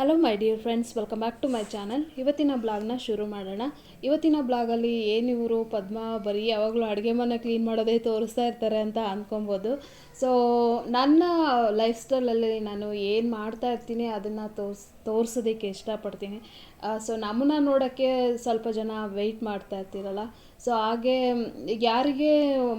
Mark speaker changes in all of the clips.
Speaker 1: Hello my dear friends welcome back to my channel ಇವತ್ತಿನ ಬ್ಲಾಗ್ನ ಶುರು ಮಾಡೋಣ. ಇವತ್ತಿನ ಬ್ಲಾಗಲ್ಲಿ ಏನಿವರು ಪದ್ಮ, ಬರೀ ಯಾವಾಗಲೂ ಅಡುಗೆ ಮನೆ ಕ್ಲೀನ್ ಮಾಡೋದೇ ತೋರಿಸ್ತಾ ಇರ್ತಾರೆ ಅಂತ ಅಂದ್ಕೊಬೋದು ಸೊ ನನ್ನ ಲೈಫ್ ಸ್ಟೈಲಲ್ಲಿ ನಾನು ಏನು ಮಾಡ್ತಾ ಇರ್ತೀನಿ ಅದನ್ನು ತೋರ್ಸ್, ತೋರಿಸೋದಕ್ಕೆ ಇಷ್ಟಪಡ್ತೀನಿ. ಸೊ ನಮ್ಮನ್ನ ನೋಡೋಕ್ಕೆ ಸ್ವಲ್ಪ ಜನ ವೆಯ್ಟ್ ಮಾಡ್ತಾ ಇರ್ತೀರಲ್ಲ. ಸೊ ಹಾಗೆ ಯಾರಿಗೆ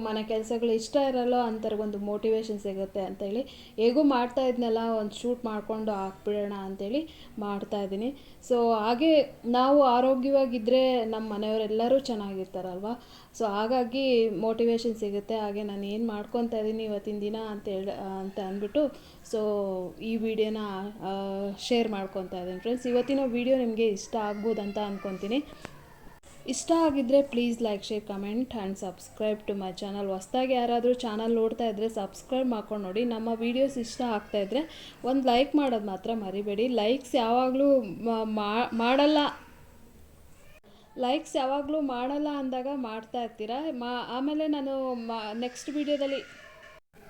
Speaker 1: ಮನೆ ಕೆಲಸಗಳು ಇಷ್ಟ ಇರಲ್ಲೋ ಅಂಥವ್ರಿಗೊಂದು ಮೋಟಿವೇಶನ್ ಸಿಗುತ್ತೆ ಅಂತೇಳಿ. ಹೇಗೂ ಮಾಡ್ತಾ ಇದ್ನಲ್ಲ, ಒಂದು ಶೂಟ್ ಮಾಡಿಕೊಂಡು ಹಾಕ್ಬಿಡೋಣ ಅಂತೇಳಿ ಮಾಡ್ತಾ ಇದ್ದೀನಿ. ಸೊ ಹಾಗೆ ನಾವು ಆರೋಗ್ಯವಾಗಿದ್ದರೆ ನಮ್ಮ ಮನೆಯವರೆಲ್ಲರೂ ಚೆನ್ನಾಗಿರ್ತಾರಲ್ವ? ಸೊ ಹಾಗಾಗಿ ಮೋಟಿವೇಶನ್ ಸಿಗುತ್ತೆ. ಹಾಗೆ ನಾನು ಏನು ಮಾಡ್ಕೊತಾ ಇದ್ದೀನಿ ಇವತ್ತಿನ ದಿನ ಅಂತ ಹೇಳಿ, ಅಂತ ಅಂದ್ಬಿಟ್ಟು ಸೊ ಈ ವಿಡಿಯೋನ ಶೇರ್ ಮಾಡ್ಕೊತಾ ಇದ್ದೀನಿ. ಫ್ರೆಂಡ್ಸ್ ಇವತ್ತಿನ ವಿಡಿಯೋ ನಿಮಗೆ ಇಷ್ಟ ಆಗ್ಬೋದು ಅಂತ ಅಂದ್ಕೊತೀನಿ ಇಷ್ಟ ಆಗಿದ್ದರೆ please like share comment and subscribe to my channel ಹೊಸ್ದಾಗಿ ಯಾರಾದರೂ ಚಾನಲ್ ನೋಡ್ತಾ ಇದ್ದರೆ ಸಬ್ಸ್ಕ್ರೈಬ್ ಮಾಡ್ಕೊಂಡು ನೋಡಿ. ನಮ್ಮ ವೀಡಿಯೋಸ್ ಇಷ್ಟ ಆಗ್ತಾ ಇದ್ದರೆ ಒಂದು ಲೈಕ್ ಮಾಡೋದು ಮಾತ್ರ ಮರಿಬೇಡಿ. ಲೈಕ್ಸ್ ಯಾವಾಗಲೂ ಮಾಡಲ್ಲ. ಲೈಕ್ಸ್ ಯಾವಾಗಲೂ ಮಾಡಲ್ಲ ಅಂದಾಗ ಮಾಡ್ತಾ ಇರ್ತೀರ? ಮಾ, ಆಮೇಲೆ ನಾನು ಮಾ ನೆಕ್ಸ್ಟ್ ವೀಡಿಯೋದಲ್ಲಿ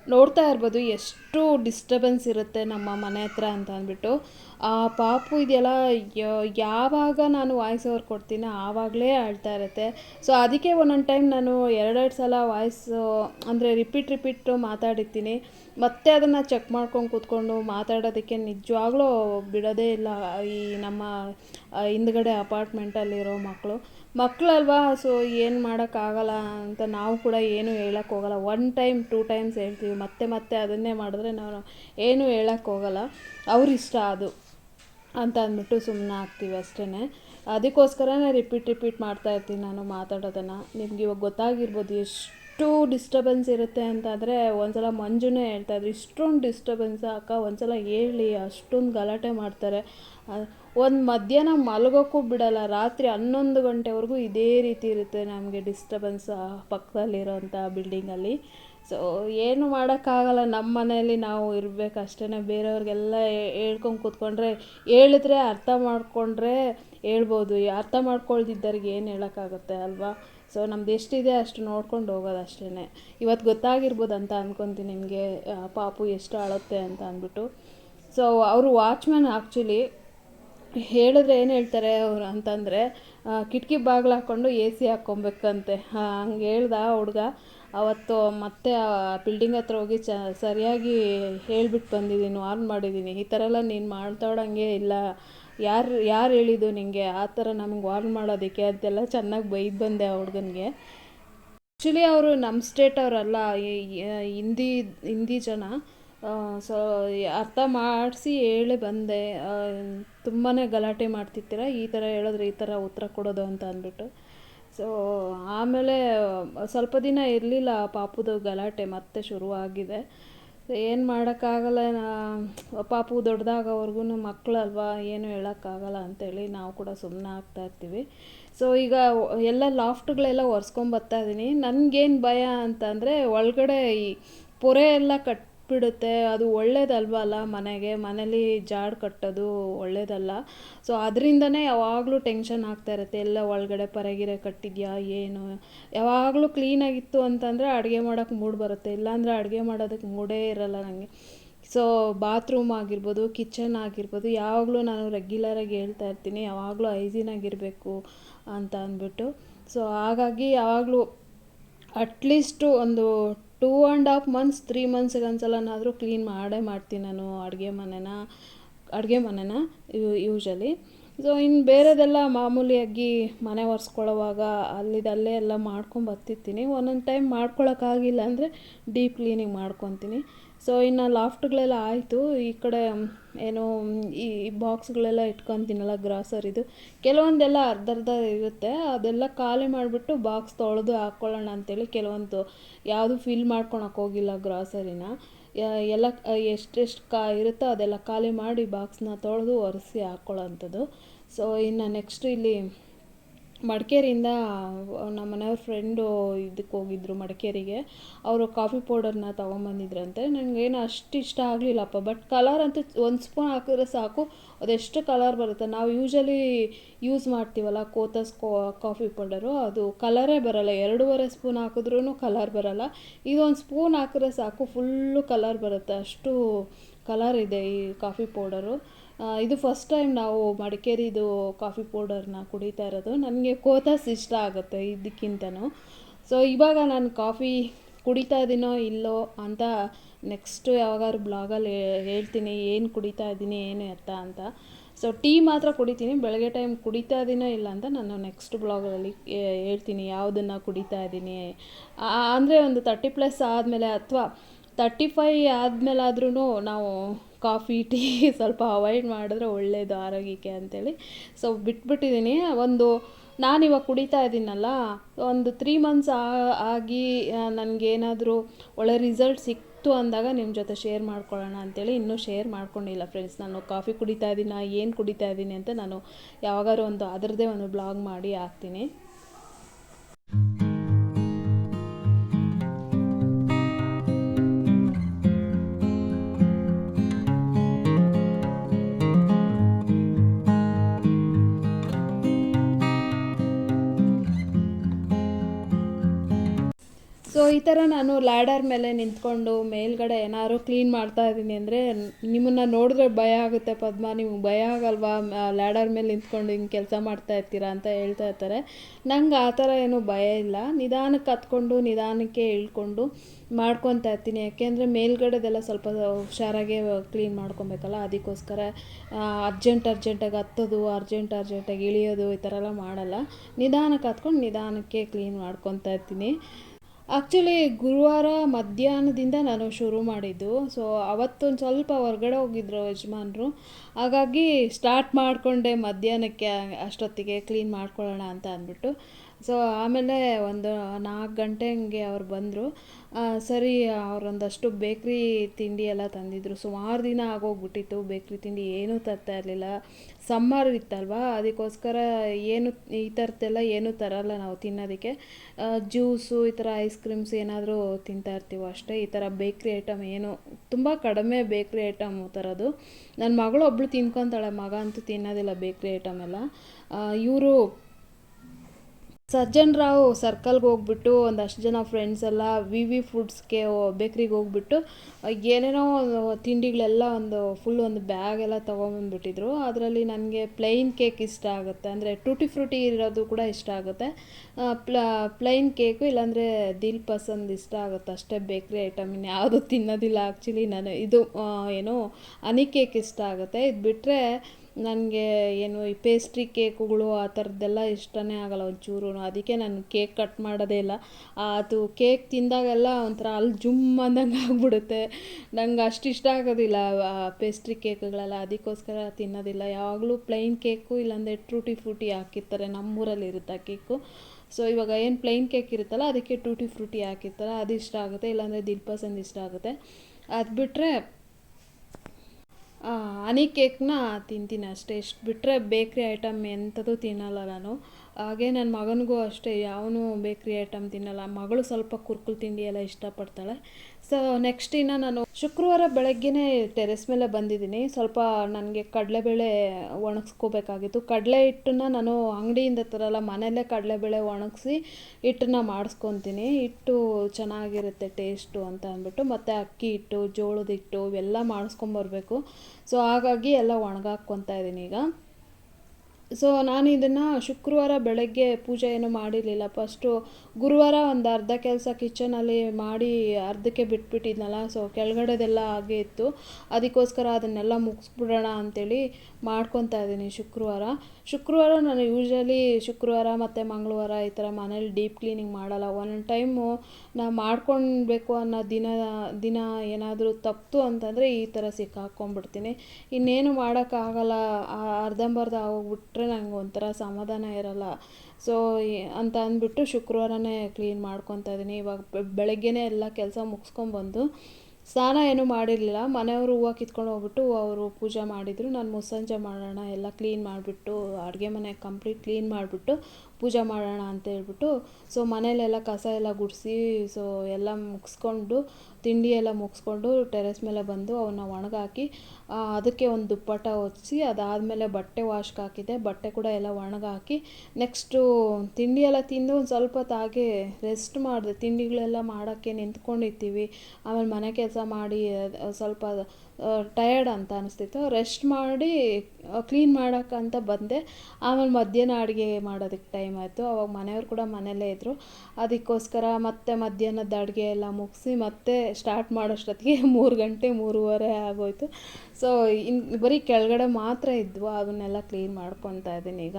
Speaker 1: ನೋಡ್ತಾ ಇರ್ಬೋದು, ಎಷ್ಟು ಡಿಸ್ಟರ್ಬೆನ್ಸ್ ಇರುತ್ತೆ ನಮ್ಮ ಮನೆ ಹತ್ರ ಅಂತ ಅಂದ್ಬಿಟ್ಟು. ಆ, ಪಾಪು ಇದೆಯಲ್ಲ ಯಾವಾಗ ನಾನು ವಾಯ್ಸ್ ಓವರ್ ಕೊಡ್ತೀನೋ ಆವಾಗಲೇ ಅಳ್ತಾ ಇರುತ್ತೆ. ಸೊ ಅದಕ್ಕೆ ಒಂದೊಂದು ಟೈಮ್ ನಾನು ಎರಡೆರಡು ಸಲ ವಾಯ್ಸ್ ಅಂದರೆ ರಿಪೀಟ್ ರಿಪೀಟ್ ಮಾತಾಡಿರ್ತೀನಿ. ಮತ್ತೆ ಅದನ್ನು ಚೆಕ್ ಮಾಡ್ಕೊಂಡು ಕೂತ್ಕೊಂಡು ಮಾತಾಡೋದಕ್ಕೆ ನಿಜವಾಗ್ಲೂ ಬಿಡೋದೇ ಇಲ್ಲ ಈ ನಮ್ಮ ಹಿಂದ್ಗಡೆ ಅಪಾರ್ಟ್ಮೆಂಟಲ್ಲಿರೋ ಮಕ್ಕಳು ಮಕ್ಕಳಲ್ವಾ? ಸೊ ಏನು ಮಾಡೋಕ್ಕಾಗಲ್ಲ ಅಂತ ನಾವು ಕೂಡ ಏನೂ ಹೇಳಕ್ಕೆ ಹೋಗಲ್ಲ. ಒನ್ ಟೈಮ್ ಟೂ ಟೈಮ್ಸ್ ಹೇಳ್ತೀವಿ. ಮತ್ತೆ ಮತ್ತೆ ಅದನ್ನೇ ಮಾಡಿದ್ರೆ ನಾವು ಏನೂ ಹೇಳಕ್ಕೆ ಹೋಗಲ್ಲ. ಅವ್ರ ಇಷ್ಟ ಅದು ಅಂತ ಅಂದ್ಬಿಟ್ಟು ಸುಮ್ಮನೆ ಆಗ್ತೀವಿ ಅಷ್ಟೇ ಅದಕ್ಕೋಸ್ಕರನೇ ರಿಪೀಟ್ ರಿಪೀಟ್ ಮಾಡ್ತಾ ಇರ್ತೀನಿ ನಾನು ಮಾತಾಡೋದನ್ನು. ನಿಮ್ಗೆ ಇವಾಗ ಗೊತ್ತಾಗಿರ್ಬೋದು ಎಷ್ಟು ಡಿಸ್ಟರ್ಬೆನ್ಸ್ ಇರುತ್ತೆ ಅಂತಂದರೆ ಒಂದ್ಸಲ ಮಂಜುನೇ ಹೇಳ್ತಾಯಿದ್ರು ಇಷ್ಟೊಂದು ಡಿಸ್ಟರ್ಬೆನ್ಸ್ ಅಕ್ಕ, ಒಂದ್ಸಲ ಹೇಳಿ, ಅಷ್ಟೊಂದು ಗಲಾಟೆ ಮಾಡ್ತಾರೆ. ಒಂದು ಮಧ್ಯಾಹ್ನ ಮಲಗೋಕ್ಕೂ ಬಿಡಲ್ಲ, ರಾತ್ರಿ ಹನ್ನೊಂದು ಗಂಟೆವರೆಗೂ ಇದೇ ರೀತಿ ಇರುತ್ತೆ ನಮಗೆ ಡಿಸ್ಟರ್ಬೆನ್ಸ್ ಪಕ್ಕದಲ್ಲಿರೋಂಥ ಬಿಲ್ಡಿಂಗಲ್ಲಿ ಸೊ ಏನು ಮಾಡೋಕ್ಕಾಗಲ್ಲ ನಮ್ಮ ಮನೆಯಲ್ಲಿ ನಾವು ಇರಬೇಕಷ್ಟೇ ಬೇರೆಯವ್ರಿಗೆಲ್ಲ ಹೇಳ್ಕೊಂಡು ಕೂತ್ಕೊಂಡ್ರೆ, ಹೇಳಿದ್ರೆ ಅರ್ಥ ಮಾಡಿಕೊಂಡ್ರೆ ಹೇಳ್ಬೋದು. ಅರ್ಥ ಮಾಡ್ಕೊಳ್ದಿದ್ದವ್ರಿಗೆ ಏನು ಹೇಳೋಕ್ಕಾಗುತ್ತೆ ಅಲ್ವಾ? ಸೊ ನಮ್ದು ಎಷ್ಟಿದೆ ಅಷ್ಟು ನೋಡ್ಕೊಂಡು ಹೋಗೋದು ಅಷ್ಟೇ ಇವತ್ತು ಗೊತ್ತಾಗಿರ್ಬೋದು ಅಂತ ಅಂದ್ಕೊತೀನಿ ನಿಮಗೆ ಪಾಪು ಎಷ್ಟು ಅಳುತ್ತೆ ಅಂತ ಅಂದ್ಬಿಟ್ಟು. ಸೊ ಅವರು ವಾಚ್ಮ್ಯಾನ್ ಆ್ಯಕ್ಚುಲಿ ಹೇಳಿದ್ರೆ ಏನು ಹೇಳ್ತಾರೆ ಅವ್ರು ಅಂತಂದರೆ ಕಿಟಕಿ ಬಾಗಿಲು ಹಾಕ್ಕೊಂಡು ಎ ಸಿ ಹಾಕ್ಕೊಬೇಕಂತೆ. ಹಂಗೆ ಹೇಳ್ದ ಹುಡುಗ. ಅವತ್ತು ಮತ್ತೆ ಬಿಲ್ಡಿಂಗ್ ಹತ್ರ ಹೋಗಿ ಚ, ಸರಿಯಾಗಿ ಹೇಳ್ಬಿಟ್ಟು ಬಂದಿದ್ದೀನಿ ವಾರ್ನ್ ಮಾಡಿದ್ದೀನಿ. ಈ ಥರ ಎಲ್ಲ ನೀನು ಮಾಡ್ತಾಡೋಂಗೆ ಇಲ್ಲ. ಯಾರು ಯಾರು ಹೇಳಿದ್ದು ನಿನಗೆ ಆ ಥರ ನಮಗೆ ವಾರ್ನ್ ಮಾಡೋದಕ್ಕೆ ಅಂತೆಲ್ಲ ಚೆನ್ನಾಗಿ ಬೈದು ಬಂದೆ ಆ ಹುಡುಗನಿಗೆ. ಆ್ಯಕ್ಚುಲಿ ಅವರು ನಮ್ಮ ಸ್ಟೇಟ್ ಅವರಲ್ಲ ಹಿಂದಿ ಹಿಂದಿ ಜನ. ಸೊ ಅರ್ಥ ಮಾಡಿಸಿ ಹೇಳಿ ಬಂದೆ. ತುಂಬಾ ಗಲಾಟೆ ಮಾಡ್ತಿರ್ತೀರ? ಈ ಥರ ಹೇಳಿದ್ರೆ ಈ ಥರ ಉತ್ತರ ಕೊಡೋದು ಅಂತ ಅಂದ್ಬಿಟ್ಟು. ಸೊ ಆಮೇಲೆ ಸ್ವಲ್ಪ ದಿನ ಇರಲಿಲ್ಲ ಪಾಪುದು ಗಲಾಟೆ, ಮತ್ತೆ ಶುರುವಾಗಿದೆ. ಏನು ಮಾಡೋಕ್ಕಾಗಲ್ಲ ಪಾಪು ದೊಡ್ಡದಾಗೋವರೆಗೂ ಮಕ್ಕಳಲ್ವಾ ಏನು ಹೇಳೋಕ್ಕಾಗಲ್ಲ ಅಂತೇಳಿ ನಾವು ಕೂಡ ಸುಮ್ಮನೆ ಆಗ್ತಾ ಇರ್ತೀವಿ. ಸೊ ಈಗ ಎಲ್ಲ ಲಾಫ್ಟ್ಗಳೆಲ್ಲ ಒರೆಸ್ಕೊಂಬರ್ತಾ ಇದ್ದೀನಿ ನನಗೇನು ಭಯ ಅಂತಂದರೆ, ಒಳಗಡೆ ಈ ಪೊರೆ ಎಲ್ಲ ಕಟ್ಬಿಡುತ್ತೆ ಅದು ಒಳ್ಳೇದಲ್ವಲ್ಲ ಮನೆಗೆ? ಮನೇಲಿ ಜಾಡ್ ಕಟ್ಟೋದು ಒಳ್ಳೇದಲ್ಲ. ಸೊ ಅದರಿಂದನೇ ಯಾವಾಗಲೂ ಟೆನ್ಷನ್ ಆಗ್ತಾ ಇರುತ್ತೆ. ಎಲ್ಲ ಒಳಗಡೆ ಪರಗಿರೆ ಕಟ್ಟಿದೆಯಾ, ಏನು? ಯಾವಾಗಲೂ ಕ್ಲೀನಾಗಿತ್ತು ಅಂತಂದರೆ ಅಡುಗೆ ಮಾಡೋಕ್ಕೆ ಮೂಡ್ ಬರುತ್ತೆ. ಇಲ್ಲಾಂದರೆ ಅಡುಗೆ ಮಾಡೋದಕ್ಕೆ ಮೂಡೇ ಇರಲ್ಲ ನನಗೆ ಸೊ ಬಾತ್ರೂಮ್ ಆಗಿರ್ಬೋದು ಕಿಚನ್ ಆಗಿರ್ಬೋದು, ಯಾವಾಗಲೂ ನಾನು ರೆಗ್ಯುಲರಾಗಿ ಹೇಳ್ತಾ ಇರ್ತೀನಿ, ಯಾವಾಗಲೂ ಹೈಜೀನಾಗಿರಬೇಕು ಅಂತ ಅಂದ್ಬಿಟ್ಟು. ಸೊ ಹಾಗಾಗಿ ಯಾವಾಗಲೂ ಅಟ್ಲೀಸ್ಟು ಒಂದು two and half months three ಮಂತ್ಸಿಗೆ ಒಂದ್ಸಲನಾದರೂ ಕ್ಲೀನ್ ಮಾಡೇ ಮಾಡ್ತೀನಿ ನಾನು ಅಡುಗೆ ಮನೆನ ಅಡುಗೆ ಮನೆನ ಯೂಶಲಿ ಸೊ ಇನ್ನು ಬೇರೆದೆಲ್ಲ ಮಾಮೂಲಿಯಾಗಿ ಮನೆ ಒರೆಸ್ಕೊಳ್ಳೋವಾಗ ಅಲ್ಲಿದಲ್ಲೇ ಎಲ್ಲ ಮಾಡ್ಕೊಂಡು ಬರ್ತಿರ್ತೀನಿ. ಒಂದೊಂದು ಟೈಮ್ ಮಾಡ್ಕೊಳಕ್ಕಾಗಿಲ್ಲ ಅಂದರೆ ಡೀಪ್ ಕ್ಲೀನಿಂಗ್ ಮಾಡ್ಕೊತೀನಿ. ಸೊ ಇನ್ನು ಲಾಫ್ಟ್ಗಳೆಲ್ಲ ಆಯಿತು. ಈ ಕಡೆ, ಏನು, ಈ ಬಾಕ್ಸ್ಗಳೆಲ್ಲ ಇಟ್ಕೊತೀನಲ್ಲ ಗ್ರಾಸರಿದು ಕೆಲವೊಂದೆಲ್ಲ ಅರ್ಧ ಅರ್ಧ ಇರುತ್ತೆ. ಅದೆಲ್ಲ ಖಾಲಿ ಮಾಡಿಬಿಟ್ಟು ಬಾಕ್ಸ್ ತೊಳೆದು ಹಾಕ್ಕೊಳ್ಳೋಣ ಅಂತೇಳಿ ಕೆಲವೊಂದು ಯಾವುದು ಫಿಲ್ ಮಾಡ್ಕೊಳಕ್ಕೆ ಹೋಗಿಲ್ಲ ಗ್ರಾಸರಿನ ಎಲ್ಲ, ಎಷ್ಟೆಷ್ಟು ಕಾ, ಇರುತ್ತೋ ಅದೆಲ್ಲ ಖಾಲಿ ಮಾಡಿ ಬಾಕ್ಸ್ನ ತೊಳೆದು ಒರೆಸಿ ಹಾಕ್ಕೊಳ್ಳೋ ಅಂಥದ್ದು ಸೊ ಇನ್ನು ನೆಕ್ಸ್ಟ್ ಇಲ್ಲಿ ಮಡಿಕೇರಿಯಿಂದ ನಮ್ಮ ಮನೆಯವ್ರ ಫ್ರೆಂಡು ಇದಕ್ಕೆ ಹೋಗಿದ್ರು ಮಡಿಕೇರಿಗೆ. ಅವರು ಕಾಫಿ ಪೌಡರ್ನ ತೊಗೊಂಬಂದಿದ್ರಂತೆ ನನಗೇನು ಅಷ್ಟು ಇಷ್ಟ ಆಗಲಿಲ್ಲಪ್ಪ ಬಟ್ ಕಲರ್ ಅಂತೂ ಒಂದು ಸ್ಪೂನ್ ಹಾಕಿದ್ರೆ ಸಾಕು, ಅದೆಷ್ಟು ಕಲರ್ ಬರುತ್ತೆ. ನಾವು ಯೂಶಲಿ ಯೂಸ್ ಮಾಡ್ತೀವಲ್ಲ ಕೋತಸ್ ಕಾಫಿ ಪೌಡರು ಅದು ಕಲರೇ ಬರೋಲ್ಲ. ಎರಡೂವರೆ ಸ್ಪೂನ್ ಹಾಕಿದ್ರೂ ಕಲರ್ ಬರೋಲ್ಲ. ಇದೊಂದು ಸ್ಪೂನ್ ಹಾಕಿದ್ರೆ ಸಾಕು ಫುಲ್ಲು ಕಲರ್ ಬರುತ್ತೆ. ಅಷ್ಟು ಕಲರ್ ಇದೆ ಈ ಕಾಫಿ ಪೌಡರು ಇದು ಫಸ್ಟ್ ಟೈಮ್ ನಾವು ಮಡಿಕೇರಿದು ಕಾಫಿ ಪೌಡರ್ನ ಕುಡಿತಾ ಇರೋದು. ನನಗೆ ಕೋತಾಸ್ ಇಷ್ಟ ಆಗುತ್ತೆ ಇದಕ್ಕಿಂತನೂ ಸೊ ಇವಾಗ ನಾನು ಕಾಫಿ ಕುಡಿತಾ ಇದ್ದೀನೋ ಇಲ್ಲೋ ಅಂತ ನೆಕ್ಸ್ಟ್ ಯಾವಾಗಾದ್ರು ಬ್ಲಾಗಲ್ಲಿ ಹೇಳ್ತೀನಿ, ಏನು ಕುಡಿತಾ ಇದ್ದೀನಿ ಏನು ಎತ್ತ ಅಂತ. ಸೊ ಟೀ ಮಾತ್ರ ಕುಡಿತೀನಿ, ಬೆಳಗ್ಗೆ ಟೈಮ್ ಕುಡಿತಾ ಇದ್ದೀನೋ ಇಲ್ಲ ಅಂತ ನಾನು ನೆಕ್ಸ್ಟ್ ಬ್ಲಾಗಲ್ಲಿ ಹೇಳ್ತೀನಿ, ಯಾವುದನ್ನು ಕುಡಿತಾ ಇದ್ದೀನಿ ಅಂದರೆ ಒಂದು ತರ್ಟಿ ಪ್ಲಸ್ ಆದಮೇಲೆ ಅಥವಾ ತರ್ಟಿ ಫೈ ಆದಮೇಲಾದ್ರೂ ನಾವು ಕಾಫಿ, ಟೀ ಸ್ವಲ್ಪ ಅವಾಯ್ಡ್ ಮಾಡಿದ್ರೆ ಒಳ್ಳೆಯದು ಆರೋಗ್ಯಕ್ಕೆ ಅಂತೇಳಿ. ಸೊ ಬಿಟ್ಬಿಟ್ಟಿದ್ದೀನಿ ಒಂದು ನಾನಿವಾಗ ಕುಡಿತಾ ಇದ್ದೀನಲ್ಲ, ಒಂದು ತ್ರೀ ಮಂತ್ಸ್ ಆಗಿ ನನಗೇನಾದರೂ ಒಳ್ಳೆ ರಿಸಲ್ಟ್ ಸಿಕ್ತು ಅಂದಾಗ ನಿಮ್ಮ ಜೊತೆ ಶೇರ್ ಮಾಡ್ಕೊಳ್ಳೋಣ ಅಂತೇಳಿ ಇನ್ನೂ ಶೇರ್ ಮಾಡ್ಕೊಂಡಿಲ್ಲ ಫ್ರೆಂಡ್ಸ್ ನಾನು ಕಾಫಿ ಕುಡಿತಾ ಇದ್ದೀನ, ಏನು ಕುಡಿತಾ ಇದ್ದೀನಿ ಅಂತ ನಾನು ಯಾವಾಗಾದ್ರು ಒಂದು ಅದರದ್ದೇ ಒಂದು ಬ್ಲಾಗ್ ಮಾಡಿ ಹಾಕ್ತೀನಿ. ಸೊ ಈ ಥರ ನಾನು ಲ್ಯಾಡರ್ ಮೇಲೆ ನಿಂತ್ಕೊಂಡು ಮೇಲ್ಗಡೆ ಏನಾದ್ರು ಕ್ಲೀನ್ ಮಾಡ್ತಾ ಇದ್ದೀನಿ ಅಂದರೆ ನಿಮ್ಮನ್ನು ನೋಡಿದ್ರೆ ಭಯ ಆಗುತ್ತೆ ಪದ್ಮ. ನಿಮ್ಗೆ ಭಯ ಆಗಲ್ವಾ? ಲ್ಯಾಡರ್ ಮೇಲೆ ನಿಂತ್ಕೊಂಡು ಹಿಂಗೆ ಕೆಲಸ ಮಾಡ್ತಾ ಇರ್ತೀರಾ ಅಂತ ಹೇಳ್ತಾ ಇರ್ತಾರೆ. ನಂಗೆ ಆ ಥರ ಏನೂ ಭಯ ಇಲ್ಲ. ನಿಧಾನಕ್ಕೆ ಹತ್ಕೊಂಡು, ನಿಧಾನಕ್ಕೆ ಇಳ್ಕೊಂಡು ಮಾಡ್ಕೊತಾ ಇರ್ತೀನಿ. ಯಾಕೆಂದರೆ ಮೇಲ್ಗಡೆದೆಲ್ಲ ಸ್ವಲ್ಪ ಹುಷಾರಾಗೆ ಕ್ಲೀನ್ ಮಾಡ್ಕೊಬೇಕಲ್ಲ. ಅದಕ್ಕೋಸ್ಕರ ಅರ್ಜೆಂಟ್ ಅರ್ಜೆಂಟಾಗಿ ಹತ್ತೋದು ಅರ್ಜೆಂಟ್ ಅರ್ಜೆಂಟಾಗಿ ಇಳಿಯೋದು ಈ ಥರ ಎಲ್ಲ ಮಾಡಲ್ಲ. ನಿಧಾನಕ್ಕೆ ಹತ್ಕೊಂಡು ನಿಧಾನಕ್ಕೆ ಕ್ಲೀನ್ ಮಾಡ್ಕೊತಾ ಇರ್ತೀನಿ. ಆ್ಯಕ್ಚುಲಿ ಗುರುವಾರ ಮಧ್ಯಾಹ್ನದಿಂದ ನಾನು ಶುರು ಮಾಡಿದ್ದು. ಸೊ ಅವತ್ತೊಂದು ಸ್ವಲ್ಪ ಹೊರಗಡೆ ಹೋಗಿದ್ರು ಯಜಮಾನ್ರು. ಹಾಗಾಗಿ ಸ್ಟಾರ್ಟ್ ಮಾಡಿಕೊಂಡೆ ಮಧ್ಯಾಹ್ನಕ್ಕೆ ಅಷ್ಟೊತ್ತಿಗೆ ಕ್ಲೀನ್ ಮಾಡ್ಕೊಳ್ಳೋಣ ಅಂತ ಅಂದ್ಬಿಟ್ಟು. ಸೊ ಆಮೇಲೆ ಒಂದು ನಾಲ್ಕು ಗಂಟೆ ಹಂಗೆ ಅವ್ರು ಬಂದರು. ಸರಿ, ಅವರೊಂದಷ್ಟು ಬೇಕ್ರಿ ತಿಂಡಿ ಎಲ್ಲ ತಂದಿದ್ರು. ಸುಮಾರು ದಿನ ಆಗೋಗ್ಬಿಟ್ಟಿತ್ತು. ಬೇಕ್ರಿ ತಿಂಡಿ ಏನೂ ತರ್ತಾ ಇರಲಿಲ್ಲ. ಸಮ್ಮರ್ ಇತ್ತಲ್ವಾ? ಅದಕ್ಕೋಸ್ಕರ ಏನು ಈ ಥರದ್ದೆಲ್ಲ ಏನೂ ತರಲ್ಲ ನಾವು ತಿನ್ನೋದಕ್ಕೆ. ಜ್ಯೂಸು, ಈ ಥರ ಐಸ್ ಕ್ರೀಮ್ಸ್ ಏನಾದರೂ ತಿಂತಾ ಇರ್ತೀವೋ ಅಷ್ಟೇ. ಈ ಥರ ಬೇಕ್ರಿ ಐಟಮ್ ಏನು, ತುಂಬ ಕಡಿಮೆ ಬೇಕ್ರಿ ಐಟಮ್ ತರೋದು. ನನ್ನ ಮಗಳು ಒಬ್ಬಳು ತಿನ್ಕೊತಾಳೆ, ಮಗ ಅಂತೂ ತಿನ್ನೋದಿಲ್ಲ ಬೇಕ್ರಿ ಐಟಮ್ ಎಲ್ಲ. ಇವರು ಸಜ್ಜನ್ ರಾವ್ ಸರ್ಕಲ್ಗೆ ಹೋಗ್ಬಿಟ್ಟು ಒಂದಷ್ಟು ಜನ ಫ್ರೆಂಡ್ಸ್ ಎಲ್ಲ ವಿ ವಿ ಫುಡ್ಸ್ಗೆ ಬೇಕ್ರಿಗೆ ಹೋಗ್ಬಿಟ್ಟು ಏನೇನೋ ತಿಂಡಿಗಳೆಲ್ಲ ಒಂದು ಫುಲ್ ಒಂದು ಬ್ಯಾಗ್ ಎಲ್ಲ ತೊಗೊಂಬಂದ್ಬಿಟ್ಟಿದ್ರು. ಅದರಲ್ಲಿ ನನಗೆ ಪ್ಲೈನ್ ಕೇಕ್ ಇಷ್ಟ ಆಗುತ್ತೆ. ಅಂದರೆ ಟೂಟಿ ಫ್ರೂಟಿ ಇರೋದು ಕೂಡ ಇಷ್ಟ ಆಗುತ್ತೆ. ಪ್ಲ ಪ್ಲೈನ್ ಕೇಕು ಇಲ್ಲಾಂದರೆ ದಿಲ್ ಪಸಂದ್ ಇಷ್ಟ ಆಗುತ್ತೆ ಅಷ್ಟೇ ಬೇಕ್ರಿ ಐಟಮ್ ಇನ್ನು ಯಾವುದು ತಿನ್ನೋದಿಲ್ಲ ಆ್ಯಕ್ಚುಲಿ ನಾನು. ಇದು ಏನು ಹನಿ ಕೇಕ್ ಇಷ್ಟ ಆಗುತ್ತೆ. ಇದು ಬಿಟ್ಟರೆ ನನಗೆ ಏನು ಈ ಪೇಸ್ಟ್ರಿ ಕೇಕುಗಳು ಆ ಥರದ್ದೆಲ್ಲ ಇಷ್ಟನೇ ಆಗಲ್ಲ ಒಂಚೂರು. ಅದಕ್ಕೆ ನಾನು ಕೇಕ್ ಕಟ್ ಮಾಡೋದೇ ಇಲ್ಲ. ಅದು ಕೇಕ್ ತಿಂದಾಗೆಲ್ಲ ಒಂಥರ ಅಲ್ಲಿ ಜುಮ್ ಅಂದಂಗೆ ಆಗ್ಬಿಡುತ್ತೆ. ನಂಗೆ ಅಷ್ಟು ಇಷ್ಟ ಆಗೋದಿಲ್ಲ ಪೇಸ್ಟ್ರಿ ಕೇಕ್ಗಳೆಲ್ಲ. ಅದಕ್ಕೋಸ್ಕರ ತಿನ್ನೋದಿಲ್ಲ. ಯಾವಾಗಲೂ ಪ್ಲೈನ್ ಕೇಕು ಇಲ್ಲಾಂದರೆ ಟ್ರೂಟಿ ಫ್ರೂಟಿ ಹಾಕಿರ್ತಾರೆ. ನಮ್ಮೂರಲ್ಲಿ ಇರುತ್ತೆ ಆ ಕೇಕು? ಸೊ ಇವಾಗ ಏನು ಪ್ಲೈನ್ ಕೇಕ್ ಇರುತ್ತಲ್ಲ, ಅದಕ್ಕೆ ಟೂಟಿ ಫ್ರೂಟಿ ಹಾಕಿರ್ತಾರೆ. ಅದು ಇಷ್ಟ ಆಗುತ್ತೆ. ಇಲ್ಲಾಂದರೆ ದಿಲ್ ಪಸಂದ್ ಇಷ್ಟ ಆಗುತ್ತೆ. ಅದು ಬಿಟ್ಟರೆ ಹನಿ ಕೇಕ್ನ ತಿಂತೀನಿ ಅಷ್ಟೇ. ಇಷ್ಟು ಬಿಟ್ಟರೆ ಬೇಕ್ರಿ ಐಟಮ್ ಎಂಥದ್ದು ತಿನ್ನಲ್ಲ ನಾನು. ಹಾಗೆ ನನ್ನ ಮಗನಿಗೂ ಅಷ್ಟೇ, ಯಾವನು ಬೇಕ್ರಿ ಐಟಮ್ ತಿನ್ನಲ್ಲ. ಮಗಳು ಸ್ವಲ್ಪ ಕುರ್ಕುಲ್ ತಿಂಡಿ ಎಲ್ಲ ಇಷ್ಟಪಡ್ತಾಳೆ. ಸೊ ನೆಕ್ಸ್ಟ್ ಇನ್ನು ನಾನು ಶುಕ್ರವಾರ ಬೆಳಗ್ಗೆನೇ ಟೆರೆಸ್ ಮೇಲೆ ಬಂದಿದ್ದೀನಿ. ಸ್ವಲ್ಪ ನನಗೆ ಕಡಲೆಬೇಳೆ ಒಣಗಿಸ್ಕೋಬೇಕಾಗಿತ್ತು. ಕಡಲೆ ಹಿಟ್ಟನ್ನ ನಾನು ಅಂಗಡಿಯಿಂದ ತರಲ್ಲ, ಮನೆಯಲ್ಲೇ ಕಡಲೆಬೇಳೆ ಒಣಗಿಸಿ ಹಿಟ್ಟನ್ನ ಮಾಡಿಸ್ಕೊತೀನಿ. ಹಿಟ್ಟು ಚೆನ್ನಾಗಿರುತ್ತೆ ಟೇಸ್ಟು ಅಂತ ಅಂದ್ಬಿಟ್ಟು. ಮತ್ತು ಅಕ್ಕಿ ಹಿಟ್ಟು, ಜೋಳದ ಹಿಟ್ಟು ಇವೆಲ್ಲ ಮಾಡಿಸ್ಕೊಂಬರ್ಬೇಕು ಸೊ ಹಾಗಾಗಿ ಎಲ್ಲ ಒಣಗಾಕ್ಕೊತಾ ಇದ್ದೀನಿ ಈಗ. ಸೊ ನಾನು ಇದನ್ನು ಶುಕ್ರವಾರ ಬೆಳಗ್ಗೆ ಪೂಜೆ ಏನು ಮಾಡಿರಲಿಲ್ಲ. ಫಸ್ಟು ಗುರುವಾರ ಒಂದು ಅರ್ಧ ಕೆಲಸ ಕಿಚನಲ್ಲಿ ಮಾಡಿ ಅರ್ಧಕ್ಕೆ ಬಿಟ್ಬಿಟ್ಟಿದ್ನಲ್ಲ ಸೊ ಕೆಳಗಡೆದೆಲ್ಲ ಹಾಗೆ ಇತ್ತು. ಅದಕ್ಕೋಸ್ಕರ ಅದನ್ನೆಲ್ಲ ಮುಗಿಸ್ಬಿಡೋಣ ಅಂಥೇಳಿ ಮಾಡ್ಕೊತಾ ಇದ್ದೀನಿ ಶುಕ್ರವಾರ. ಶುಕ್ರವಾರ ನಾನು ಯೂಶ್ವಲಿ ಶುಕ್ರವಾರ ಮತ್ತು ಮಂಗಳವಾರ ಈ ಥರ ಮನೇಲಿ ಡೀಪ್ ಕ್ಲೀನಿಂಗ್ ಮಾಡಲ್ಲ. ಒಂದೊಂದು ಟೈಮು ನಾ ಮಾಡ್ಕೊಳ್ಬೇಕು ಅನ್ನೋ ದಿನ ದಿನ ಏನಾದರೂ ತಪ್ಪಿತು ಅಂತಂದರೆ ಈ ಥರ ಸಿಕ್ಕಾಕ್ಕೊಂಡ್ಬಿಡ್ತೀನಿ ಇನ್ನೇನು ಮಾಡೋಕ್ಕಾಗಲ್ಲ. ಅರ್ಧಂಬರ್ಧ ಆಗೋಗ್ಬಿಟ್ರೆ ನನಗೆ ಒಂಥರ ಸಮಾಧಾನ ಇರಲ್ಲ. ಸೊ ಅಂತ ಅಂದ್ಬಿಟ್ಟು ಶುಕ್ರವಾರನೇ ಕ್ಲೀನ್ ಮಾಡ್ಕೊತಾ ಇದ್ದೀನಿ ಇವಾಗ ಬೆಳಗ್ಗೆನೇ ಎಲ್ಲ ಕೆಲಸ ಮುಗಿಸ್ಕೊಂಬಂದು ಸ್ನಾನ ಏನೂ ಮಾಡಿರಲಿಲ್ಲ. ಮನೆಯವರು ಹೂವು ಕಿತ್ಕೊಂಡು ಹೋಗ್ಬಿಟ್ಟು ಅವರು ಪೂಜೆ ಮಾಡಿದರು. ನಾನು ಮುಸ್ಸಂಜೆ ಮಾಡೋಣ ಎಲ್ಲ ಕ್ಲೀನ್ ಮಾಡಿಬಿಟ್ಟು, ಅಡುಗೆ ಮನೆ ಕಂಪ್ಲೀಟ್ ಕ್ಲೀನ್ ಮಾಡಿಬಿಟ್ಟು ಪೂಜೆ ಮಾಡೋಣ ಅಂತ ಹೇಳ್ಬಿಟ್ಟು ಸೊ ಮನೇಲೆಲ್ಲ ಕಸ ಎಲ್ಲ ಗುಡಿಸಿ ಸೊ ಎಲ್ಲ ಮುಗಿಸ್ಕೊಂಡು ತಿಂಡಿ ಎಲ್ಲ ಮುಗಿಸ್ಕೊಂಡು ಟೆರೆಸ್ ಮೇಲೆ ಬಂದು ಅವನ್ನ ಒಣಗಾಕಿ ಅದಕ್ಕೆ ಒಂದು ದುಪ್ಪಟ್ಟ ಹೊದಿಸಿ ಅದಾದಮೇಲೆ ಬಟ್ಟೆ ವಾಶ್ಗೆ ಹಾಕಿದ್ದೆ. ಬಟ್ಟೆ ಕೂಡ ಎಲ್ಲ ಒಣಗಾಕಿ ನೆಕ್ಸ್ಟು ತಿಂಡಿ ಎಲ್ಲ ತಿಂದು ಒಂದು ಸ್ವಲ್ಪ ಹೊತ್ತು ರೆಸ್ಟ್ ಮಾಡಿದೆ. ತಿಂಡಿಗಳೆಲ್ಲ ಮಾಡೋಕ್ಕೆ ನಿಂತ್ಕೊಂಡಿರ್ತೀವಿ. ಆಮೇಲೆ ಮನೆ ಕೆಲಸ ಮಾಡಿ ಸ್ವಲ್ಪ ಟಯರ್ಡ್ ಅಂತ ಅನಿಸ್ತಿತ್ತು. ರೆಸ್ಟ್ ಮಾಡಿ ಕ್ಲೀನ್ ಮಾಡೋಕ್ಕಂತ ಬಂದೆ. ಆಮೇಲೆ ಮಧ್ಯಾಹ್ನ ಅಡುಗೆ ಮಾಡೋದಕ್ಕೆ ಟೈಮ್ ಆಯಿತು. ಅವಾಗ ಮನೆಯವರು ಕೂಡ ಮನೆಯಲ್ಲೇ ಇದ್ದರು ಅದಕ್ಕೋಸ್ಕರ ಮತ್ತೆ ಮಧ್ಯಾಹ್ನದ ಅಡುಗೆ ಎಲ್ಲ ಮುಗಿಸಿ ಮತ್ತೆ ಸ್ಟಾರ್ಟ್ ಮಾಡೋಷ್ಟೊತ್ತಿಗೆ ಮೂರು ಗಂಟೆ ಮೂರುವರೆ ಆಗೋಯಿತು. ಸೊ ಇನ್ನು ಬರೀ ಕೆಳಗಡೆ ಮಾತ್ರ ಇದ್ವು ಅದನ್ನೆಲ್ಲ ಕ್ಲೀನ್ ಮಾಡ್ಕೊತಾ ಇದ್ದೀನಿ ಈಗ.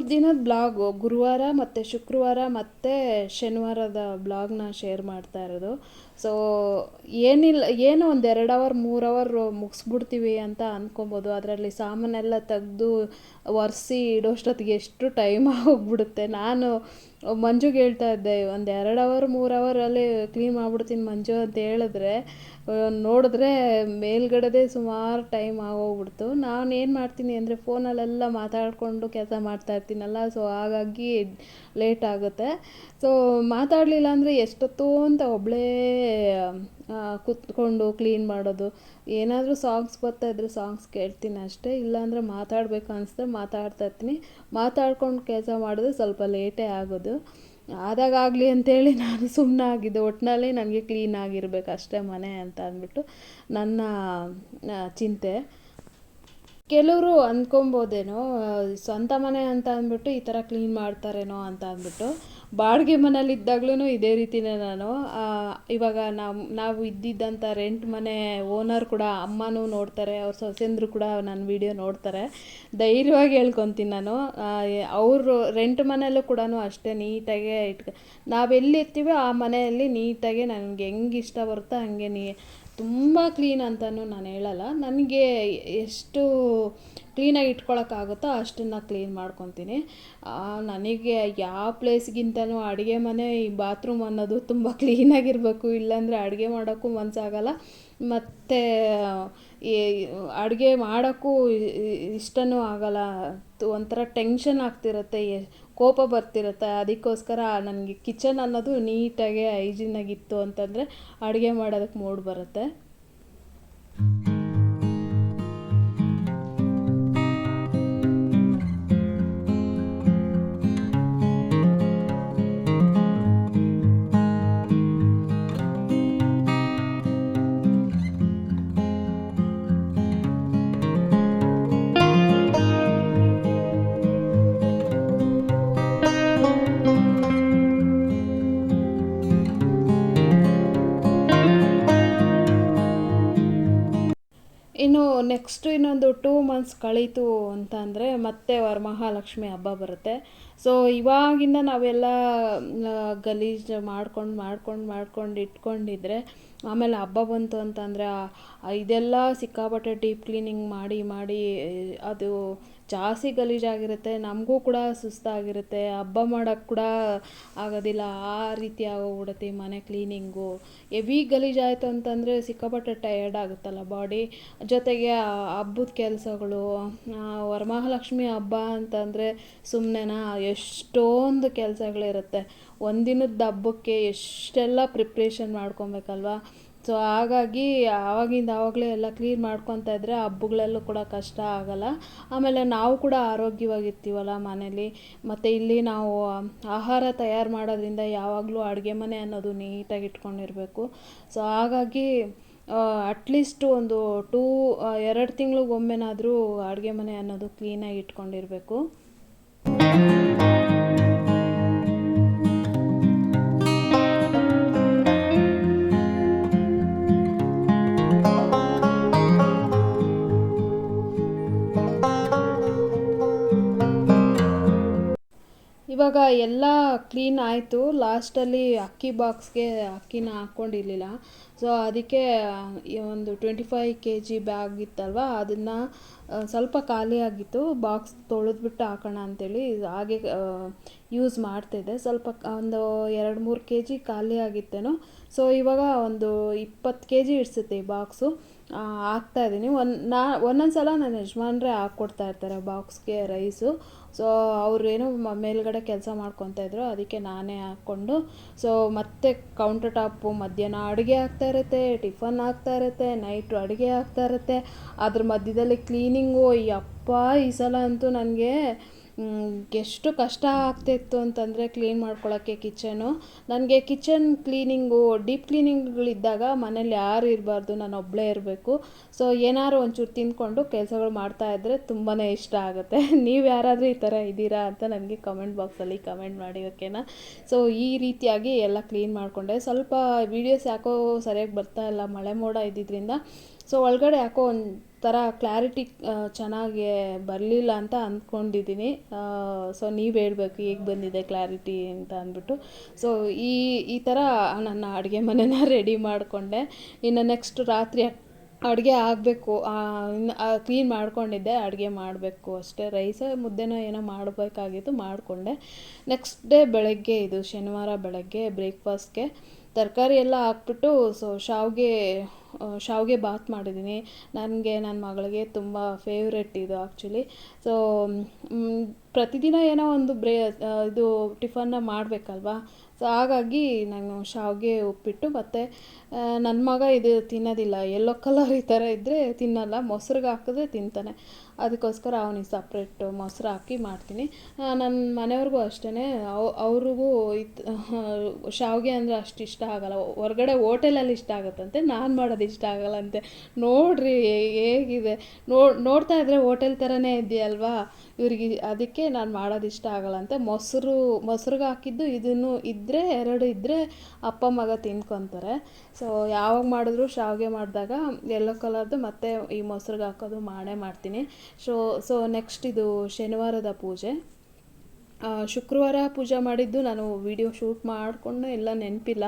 Speaker 1: ಮೂರು ದಿನದ ಬ್ಲಾಗು ಗುರುವಾರ ಮತ್ತು ಶುಕ್ರವಾರ ಮತ್ತು ಶನಿವಾರದ ಬ್ಲಾಗ್ನ ಶೇರ್ ಮಾಡ್ತಾ ಇರೋದು. ಸೊ ಏನಿಲ್ಲ, ಏನೋ ಒಂದು ಎರಡು ಅವರ್, ಮೂರು ಅವರ್ ಮುಗಿಸ್ಬಿಡ್ತೀವಿ ಅಂತ ಅಂದ್ಕೊಬೋದು ಅದರಲ್ಲಿ ಸಾಮಾನೆಲ್ಲ ತೆಗ್ದು ಒರೆಸಿ ಇಡೋಷ್ಟೊತ್ತಿಗೆ ಎಷ್ಟು ಟೈಮ್ ಆಗೋಗ್ಬಿಡುತ್ತೆ. ನಾನು ಮಂಜುಗೆ ಹೇಳ್ತಾ ಇದ್ದೆ, ಒಂದು ಎರಡು ಅವರ್ ಮೂರು ಅವರಲ್ಲಿ ಕ್ಲೀನ್ ಮಾಡ್ಬಿಡ್ತೀನಿ ಮಂಜು ಅಂತ ಹೇಳಿದ್ರೆ ನೋಡಿದ್ರೆ ಮೇಲ್ಗಡೆದೇ ಸುಮಾರು ಟೈಮ್ ಆಗೋಗ್ಬಿಡ್ತು. ನಾನು ಏನು ಮಾಡ್ತೀನಿ ಅಂದರೆ ಫೋನಲ್ಲೆಲ್ಲ ಮಾತಾಡಿಕೊಂಡು ಕೆಲಸ ಮಾಡ್ತಾ ಇರ್ತೀನಲ್ಲ ಸೊ ಹಾಗಾಗಿ ಲೇಟ್ ಆಗುತ್ತೆ. ಸೊ ಮಾತಾಡಲಿಲ್ಲ ಅಂದರೆ ಎಷ್ಟೊತ್ತು ಅಂತ ಒಬ್ಬಳೇ ಕೂತ್ಕೊಂಡು ಕ್ಲೀನ್ ಮಾಡೋದು. ಏನಾದರೂ ಸಾಂಗ್ಸ್ ಬರ್ತಾ ಇದ್ರೆ ಸಾಂಗ್ಸ್ ಕೇಳ್ತೀನಿ ಅಷ್ಟೇ. ಇಲ್ಲಾಂದರೆ ಮಾತಾಡಬೇಕು ಅನಿಸಿದ್ರೆ ಮಾತಾಡ್ತಾ ಇರ್ತೀನಿ. ಮಾತಾಡ್ಕೊಂಡು ಕೆಲಸ ಮಾಡಿದ್ರೆ ಸ್ವಲ್ಪ ಲೇಟೇ ಆಗೋದು. ಆದಾಗ ಆಗಲಿ ಅಂತೇಳಿ ನಾನು ಸುಮ್ಮನೆ ಆಗಿದ್ದೆ. ಒಟ್ಟಿನಲ್ಲಿ ನನಗೆ ಕ್ಲೀನ್ ಆಗಿರಬೇಕು ಅಷ್ಟೇ ಮನೆ ಅಂತ ಅಂದ್ಬಿಟ್ಟು ನನ್ನ ಚಿಂತೆ. ಕೆಲವರು ಅಂದ್ಕೊಬೋದೇನೋ ಸ್ವಂತ ಮನೆ ಅಂತ ಅಂದ್ಬಿಟ್ಟು ಈ ಥರ ಕ್ಲೀನ್ ಮಾಡ್ತಾರೇನೋ ಅಂತ ಅಂದ್ಬಿಟ್ಟು. ಬಾಡಿಗೆ ಮನೇಲಿ ಇದ್ದಾಗ್ಲೂ ಇದೇ ರೀತಿನೇ ನಾನು. ಇವಾಗ ನಾವು ನಾವು ಇದ್ದಿದ್ದಂಥ ರೆಂಟ್ ಮನೆ ಓನರ್ ಕೂಡ ಅಮ್ಮನೂ ನೋಡ್ತಾರೆ, ಅವ್ರ ಸೊಸೆಂದ್ರು ಕೂಡ ನನ್ನ ವಿಡಿಯೋ ನೋಡ್ತಾರೆ. ಧೈರ್ಯವಾಗಿ ಹೇಳ್ಕೊತೀನಿ ನಾನು. ಅವರು ರೆಂಟ್ ಮನೆಯಲ್ಲೂ ಕೂಡ ಅಷ್ಟೇ ನೀಟಾಗೆ ಇಟ್ಕ ನಾವೆಲ್ಲಿರ್ತೀವೋ ಆ ಮನೆಯಲ್ಲಿ ನೀಟಾಗೆ ನನಗೆ ಹೆಂಗೆ ಇಷ್ಟ ಬರುತ್ತೋ ಹಾಗೆ ನೀ ತುಂಬ ಕ್ಲೀನ್ ಅಂತಲೂ ನಾನು ಹೇಳಲ್ಲ. ನನಗೆ ಎಷ್ಟು ಕ್ಲೀನಾಗಿ ಇಟ್ಕೊಳಕ್ಕಾಗುತ್ತೋ ಅಷ್ಟನ್ನು ಕ್ಲೀನ್ ಮಾಡ್ಕೊತೀನಿ. ನನಗೆ ಯಾವ ಪ್ಲೇಸ್ಗಿಂತಲೂ ಅಡುಗೆ ಮನೆ, ಈ ಬಾತ್ರೂಮ್ ಅನ್ನೋದು ತುಂಬ ಕ್ಲೀನಾಗಿರಬೇಕು ಇಲ್ಲಾಂದರೆ ಅಡುಗೆ ಮಾಡೋಕ್ಕೂ ಮನಸ್ಸಾಗಲ್ಲ ಮತ್ತು ಅಡುಗೆ ಮಾಡೋಕ್ಕೂ ಇಷ್ಟನೂ ಆಗಲ್ಲ. ಒಂಥರ ಟೆನ್ಷನ್ ಆಗ್ತಿರುತ್ತೆ. ಕೋಪ ಬರ್ತಿರುತ್ತೆ. ಅದಕ್ಕೋಸ್ಕರ ನನಗೆ ಕಿಚನ್ ಅನ್ನೋದು ನೀಟಾಗಿ ಹೈಜಿನಾಗಿತ್ತು ಅಂತಂದರೆ ಅಡುಗೆ ಮಾಡೋದಕ್ಕೆ ಮೂಡ್ ಬರುತ್ತೆ. ಇನ್ನು ನೆಕ್ಸ್ಟ್ ಇನ್ನೊಂದು ಟೂ ಮಂತ್ಸ್ ಕಳೀತು ಅಂತ ಅಂದರೆ ಮತ್ತೆ ವರಮಹಾಲಕ್ಷ್ಮಿ ಹಬ್ಬ ಬರುತ್ತೆ. ಸೊ ಇವಾಗಿಂದ ನಾವೆಲ್ಲ ಗಲೀಜು ಮಾಡ್ಕೊಂಡು ಮಾಡ್ಕೊಂಡು ಮಾಡ್ಕೊಂಡು ಇಟ್ಕೊಂಡಿದ್ರೆ, ಆಮೇಲೆ ಹಬ್ಬ ಬಂತು ಅಂತಂದರೆ ಇದೆಲ್ಲ ಸಿಕ್ಕಾಪಟ್ಟೆ ಡೀಪ್ ಕ್ಲೀನಿಂಗ್ ಮಾಡಿ ಮಾಡಿ, ಅದು ಜಾಸ್ತಿ ಗಲೀಜಾಗಿರುತ್ತೆ ನಮಗೂ ಕೂಡ ಸುಸ್ತಾಗಿರುತ್ತೆ, ಹಬ್ಬ ಮಾಡೋಕ್ಕೆ ಕೂಡ ಆಗೋದಿಲ್ಲ, ಆ ರೀತಿ ಆಗೋಗ್ಬಿಡುತ್ತೆ ಮನೆ ಕ್ಲೀನಿಂಗು ಎವಿ ಗಲೀಜಾಯಿತು ಅಂತಂದರೆ ಸಿಕ್ಕಾಪಟ್ಟೆ ಟಯರ್ಡ್ ಆಗುತ್ತಲ್ಲ ಬಾಡಿ ಜೊತೆಗೆ ಹಬ್ಬದ ಕೆಲಸಗಳು ವರಮಹಾಲಕ್ಷ್ಮಿ ಹಬ್ಬ ಅಂತಂದರೆ ಸುಮ್ಮನೆನಾ ಎಷ್ಟೊಂದು ಕೆಲಸಗಳಿರುತ್ತೆ. ಒಂದಿನದ ಹಬ್ಬಕ್ಕೆ ಎಷ್ಟೆಲ್ಲ ಪ್ರಿಪ್ರೇಷನ್ ಮಾಡ್ಕೊಬೇಕಲ್ವ? ಸೊ ಹಾಗಾಗಿ ಆವಾಗಿಂದ ಆವಾಗಲೇ ಎಲ್ಲ ಕ್ಲೀನ್ ಮಾಡ್ಕೊತಾ ಇದ್ದರೆ ಹಬ್ಬಗಳಲ್ಲೂ ಕೂಡ ಕಷ್ಟ ಆಗೋಲ್ಲ. ಆಮೇಲೆ ನಾವು ಕೂಡ ಆರೋಗ್ಯವಾಗಿರ್ತೀವಲ್ಲ ಮನೇಲಿ. ಮತ್ತು ಇಲ್ಲಿ ನಾವು ಆಹಾರ ತಯಾರು ಮಾಡೋದ್ರಿಂದ ಯಾವಾಗಲೂ ಅಡುಗೆ ಮನೆ ಅನ್ನೋದು ನೀಟಾಗಿ ಇಟ್ಕೊಂಡಿರಬೇಕು. ಸೊ ಹಾಗಾಗಿ ಅಟ್ಲೀಸ್ಟ್ ಒಂದು ಟೂ ಎರಡು ತಿಂಗಳಿಗೊಮ್ಮೆನಾದರೂ ಅಡುಗೆ ಮನೆ ಅನ್ನೋದು ಕ್ಲೀನಾಗಿ ಇಟ್ಕೊಂಡಿರಬೇಕು. ಇವಾಗ ಎಲ್ಲ ಕ್ಲೀನ್ ಆಯಿತು. ಲಾಸ್ಟಲ್ಲಿ ಅಕ್ಕಿ ಬಾಕ್ಸ್ಗೆ ಅಕ್ಕಿನ ಹಾಕ್ಕೊಂಡಿರಲಿಲ್ಲ. ಸೊ ಅದಕ್ಕೆ, ಈ ಒಂದು twenty five K G bag ಇತ್ತಲ್ವ? ಅದನ್ನು ಸ್ವಲ್ಪ ಖಾಲಿ ಆಗಿತ್ತು. ಬಾಕ್ಸ್ ತೊಳೆದ್ಬಿಟ್ಟು ಹಾಕೋಣ ಅಂತೇಳಿ ಹಾಗೆ ಯೂಸ್ ಮಾಡ್ತಿದ್ದೆ ಸ್ವಲ್ಪ, ಒಂದು ಎರಡು ಮೂರು ಕೆ ಜಿ ಖಾಲಿ ಆಗಿತ್ತೇನೋ. ಸೊ ಇವಾಗ ಒಂದು ಇಪ್ಪತ್ತು ಕೆ ಜಿ ಇಡ್ಸುತ್ತೆ ಈ ಬಾಕ್ಸು ಹಾಕ್ತಾ ಇದ್ದೀನಿ. ಒಂದು, ನಾ ಒಂದೊಂದು ಸಲ ನನ್ನ ಯಜಮಾನ್ರೆ ಹಾಕ್ಕೊಡ್ತಾ ಇರ್ತಾರೆ ಬಾಕ್ಸ್ಗೆ ರೈಸು ಸೊ ಏನು ಮೇಲ್ಗಡೆ ಕೆಲಸ ಮಾಡ್ಕೊತಾ ಇದ್ರು, ಅದಕ್ಕೆ ನಾನೇ ಹಾಕ್ಕೊಂಡು ಸೊ ಮತ್ತೆ ಕೌಂಟರ್ ಟಾಪು ಮಧ್ಯಾಹ್ನ ಅಡುಗೆ ಆಗ್ತಾ ಇರುತ್ತೆ ಟಿಫನ್ ಆಗ್ತಾ ಇರುತ್ತೆ ನೈಟು ಅಡುಗೆ ಆಗ್ತಾ ಇರುತ್ತೆ. ಅದ್ರ ಮಧ್ಯದಲ್ಲಿ ಕ್ಲೀನಿಂಗು ಯಪ್ಪ ಈ ಸಲ ಅಂತೂ ನನಗೆ ಎಷ್ಟು ಕಷ್ಟ ಆಗ್ತಿತ್ತು ಅಂತಂದರೆ ಕ್ಲೀನ್ ಮಾಡ್ಕೊಳ್ಳೋಕ್ಕೆ ಕಿಚನು ನನಗೆ ಕಿಚನ್ ಕ್ಲೀನಿಂಗು ಡೀಪ್ ಕ್ಲೀನಿಂಗ್ಗಳಿದ್ದಾಗ ಮನೇಲಿ ಯಾರು ಇರಬಾರ್ದು, ನಾನು ಒಬ್ಬಳೇ ಇರಬೇಕು. ಸೊ ಏನಾದ್ರು ಒಂಚೂರು ತಿಂದ್ಕೊಂಡು ಕೆಲಸಗಳು ಮಾಡ್ತಾ ಇದ್ದರೆ ತುಂಬಾ ಇಷ್ಟ ಆಗುತ್ತೆ. ನೀವು ಯಾರಾದರೂ ಈ ಥರ ಇದ್ದೀರಾ ಅಂತ ನನಗೆ ಕಮೆಂಟ್ ಬಾಕ್ಸಲ್ಲಿ ಕಮೆಂಟ್ ಮಾಡಿ ಓಕೆನಾ ಸೊ ಈ ರೀತಿಯಾಗಿ ಎಲ್ಲ ಕ್ಲೀನ್ ಮಾಡಿಕೊಂಡೆ. ಸ್ವಲ್ಪ ವೀಡಿಯೋಸ್ ಯಾಕೋ ಸರಿಯಾಗಿ ಬರ್ತಾ ಇಲ್ಲ, ಮಳೆ ಮೋಡ ಇದ್ದಿದ್ದರಿಂದ ಸೊ ಒಳಗಡೆ ಯಾಕೋ ಒಂಥರ ಕ್ಲಾರಿಟಿ ಚೆನ್ನಾಗಿ ಬರಲಿಲ್ಲ ಅಂತ ಅಂದ್ಕೊಂಡಿದ್ದೀನಿ. ಸೊ ನೀವು ಹೇಳಬೇಕು ಹೇಗೆ ಬಂದಿದೆ ಕ್ಲಾರಿಟಿ ಅಂತ ಅಂದ್ಬಿಟ್ಟು. ಸೊ ಈ ಈ ಥರ ನನ್ನ ಅಡುಗೆ ಮನೆನ ರೆಡಿ ಮಾಡಿಕೊಂಡೆ. ಇನ್ನು ನೆಕ್ಸ್ಟ್ ರಾತ್ರಿ ಅಡುಗೆ ಆಗಬೇಕು. ಕ್ಲೀನ್ ಮಾಡ್ಕೊಂಡಿದ್ದೆ, ಅಡುಗೆ ಮಾಡಬೇಕು ಅಷ್ಟೇ. ರೈಸ ಮುದ್ದೆನೋ ಏನೋ ಮಾಡಬೇಕಾಗಿತ್ತು, ಮಾಡಿಕೊಂಡೆ. ನೆಕ್ಸ್ಟ್ ಡೇ ಬೆಳಗ್ಗೆ ಇದು, ಶನಿವಾರ ಬೆಳಗ್ಗೆ ಬ್ರೇಕ್ಫಾಸ್ಟ್ಗೆ ತರಕಾರಿ ಎಲ್ಲ ಹಾಕ್ಬಿಟ್ಟು ಸೊ ಶಾವಿಗೆ ಶಾವಿಗೆ ಬಾತ್ ಮಾಡಿದ್ದೀನಿ. ನನಗೆ ನನ್ನ ಮಗಳಿಗೆ ತುಂಬ ಫೇವ್ರೆಟ್ ಇದು ಆ್ಯಕ್ಚುಲಿ ಸೊ ಪ್ರತಿದಿನ ಏನೋ ಒಂದು ಬ್ರೇ ಇದು ಟಿಫನ್ನ ಮಾಡಬೇಕಲ್ವಾ? ಸೊ ಹಾಗಾಗಿ ನಾನು ಶಾವಿಗೆ ಉಪ್ಪಿಟ್ಟು ಮತ್ತು ನನ್ನ ಮಗ ಇದು ತಿನ್ನೋದಿಲ್ಲ. ಎಲ್ಲೋ ಕಲರ್ ಈ ಥರ ಇದ್ದರೆ ತಿನ್ನಲ್ಲ. ಮೊಸ್ರಿಗೆ ಹಾಕಿದ್ರೆ ತಿಂತಾನೆ. ಅದಕ್ಕೋಸ್ಕರ ಅವನಿಗೆ ಸಪ್ರೇಟ್ ಮೊಸರು ಹಾಕಿ ಮಾಡ್ತೀನಿ. ನನ್ನ ಮನೆಯವ್ರಿಗೂ ಅಷ್ಟೇ ಅವ್ರಿಗೂ ಇದು ಶಾವಿಗೆ ಅಂದರೆ ಅಷ್ಟು ಇಷ್ಟ ಆಗಲ್ಲ. ಹೊರ್ಗಡೆ ಓಟೆಲಲ್ಲಿ ಇಷ್ಟ ಆಗುತ್ತಂತೆ. ನಾನು ಮಾಡೋದು ಇಷ್ಟ ಆಗಲ್ಲಂತೆ ನೋಡಿರಿ ಹೇಗಿದೆ. ನೋಡ್ತಾ ಇದ್ದರೆ ಹೋಟೆಲ್ ಥರನೇ ಇದೆಯಲ್ವಾ? ಇವ್ರಿಗೆ ಅದಕ್ಕೆ ನಾನು ಮಾಡೋದು ಇಷ್ಟ ಆಗಲ್ಲಂತೆ ಮೊಸರು, ಮೊಸ್ರಿಗೆ ಹಾಕಿದ್ದು ಇದನ್ನು ಇದ್ದರೆ ಎರಡು ಇದ್ದರೆ ಅಪ್ಪ ಮಗ ತಿನ್ಕೊತಾರೆ. ಸೊ ಯಾವಾಗ ಮಾಡಿದ್ರು ಶಾವಿಗೆ ಮಾಡಿದಾಗ ಯೆಲ್ಲೋ ಕಲರ್ದು ಮತ್ತೆ ಈ ಮೊಸ್ರಿಗೆ ಹಾಕೋದು ಮಾಡೇ ಮಾಡ್ತೀನಿ. ಸೊ ಸೊ ನೆಕ್ಸ್ಟ್ ಇದು ಶನಿವಾರದ ಪೂಜೆ. ಶುಕ್ರವಾರ ಪೂಜೆ ಮಾಡಿದ್ದು ನಾನು ವಿಡಿಯೋ ಶೂಟ್ ಮಾಡಿಕೊಂಡು ಎಲ್ಲ ನೆನಪಿಲ್ಲ.